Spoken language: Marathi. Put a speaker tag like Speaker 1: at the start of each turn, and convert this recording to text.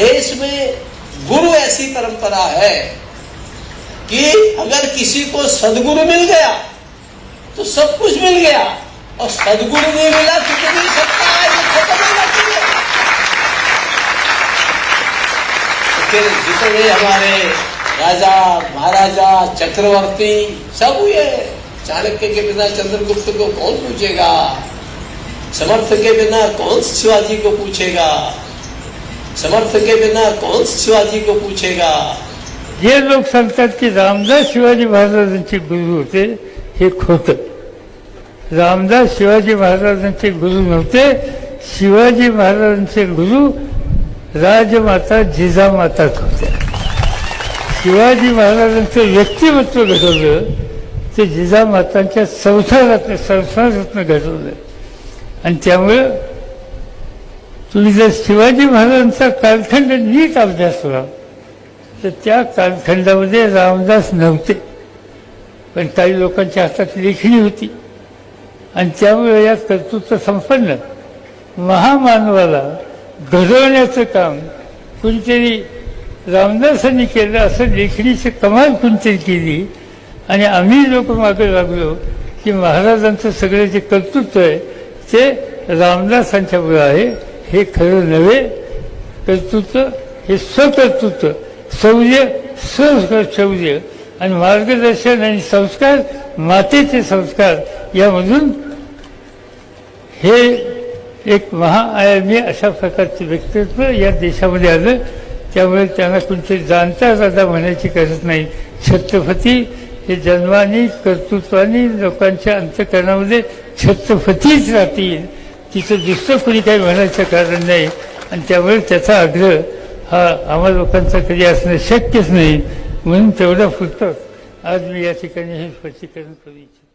Speaker 1: देश में गुरु ऐसी परंपरा है कि अगर किसी को सदगुरु मिल गया तो सब कुछ मिल गया। और सदगुरु नहीं मिला तो कितनी सत्ता है तो फिर जितने हमारे राजा, महाराजा, चक्रवर्ती, सब हुए चाणक्य के बिना चंद्रगुप्त को कौन पूछेगा? समर्थ के बिना कौन शिवाजी को पूछेगा? समर्थ के बिना कौन शिवाजी को पूछेगा?
Speaker 2: जे लोक सांगतात की रामदास शिवाजी महाराजांचे गुरु होते हे खोटं रामदास शिवाजी महाराजांचे गुरु नव्हते शिवाजी महाराजांचे गुरु राजमाता जिजामाताच होत्या शिवाजी महाराजांचं व्यक्तिमत्व घडवलं ते जिजामातांच्या संसारात संसारातनं घडवलं. आणि त्यामुळं तुम्ही जर शिवाजी महाराजांचा कालखंड नीट अभ्यासला तर त्या कालखंडामध्ये रामदास नव्हते. पण काही लोकांच्या हातात लेखणी होती. आणि त्यामुळे या कर्तृत्व संपन्न. महामानवाला घडवण्याचं काम कुणीतरी रामदासांनी केलं असं लेखणीची कमाल कुणीतरी केली. आणि आम्ही लोक मागे लागलो की महाराजांचं सगळं जे कर्तृत्व आहे ते रामदासांच्यामुळे आहे. हे खरं नव्हे कर्तृत्व हे स्वकर्तृत्व शौर्य स्वशौर्य आणि मार्गदर्शन आणि संस्कार मातेचे संस्कार. यामधून हे एक महाआयामी अशा प्रकारचे व्यक्तित्व या देशामध्ये आलं. त्यामुळे त्यांना कोणते जाणता दादा म्हणायची गरज नाही. छत्रपती हे जन्माने कर्तृत्वाने लोकांच्या अंतकरणामध्ये छत्रपतीच राहतील. तिचं दुसरं कुणी काही म्हणायचं कारण नाही. आणि त्यामुळे त्याचा आग्रह हा आम्हा लोकांचा कधी असणं शक्यच नाही. म्हणून तेवढा पुरतं आज मी या ठिकाणी हे स्पष्टीकरण करू इच्छितो.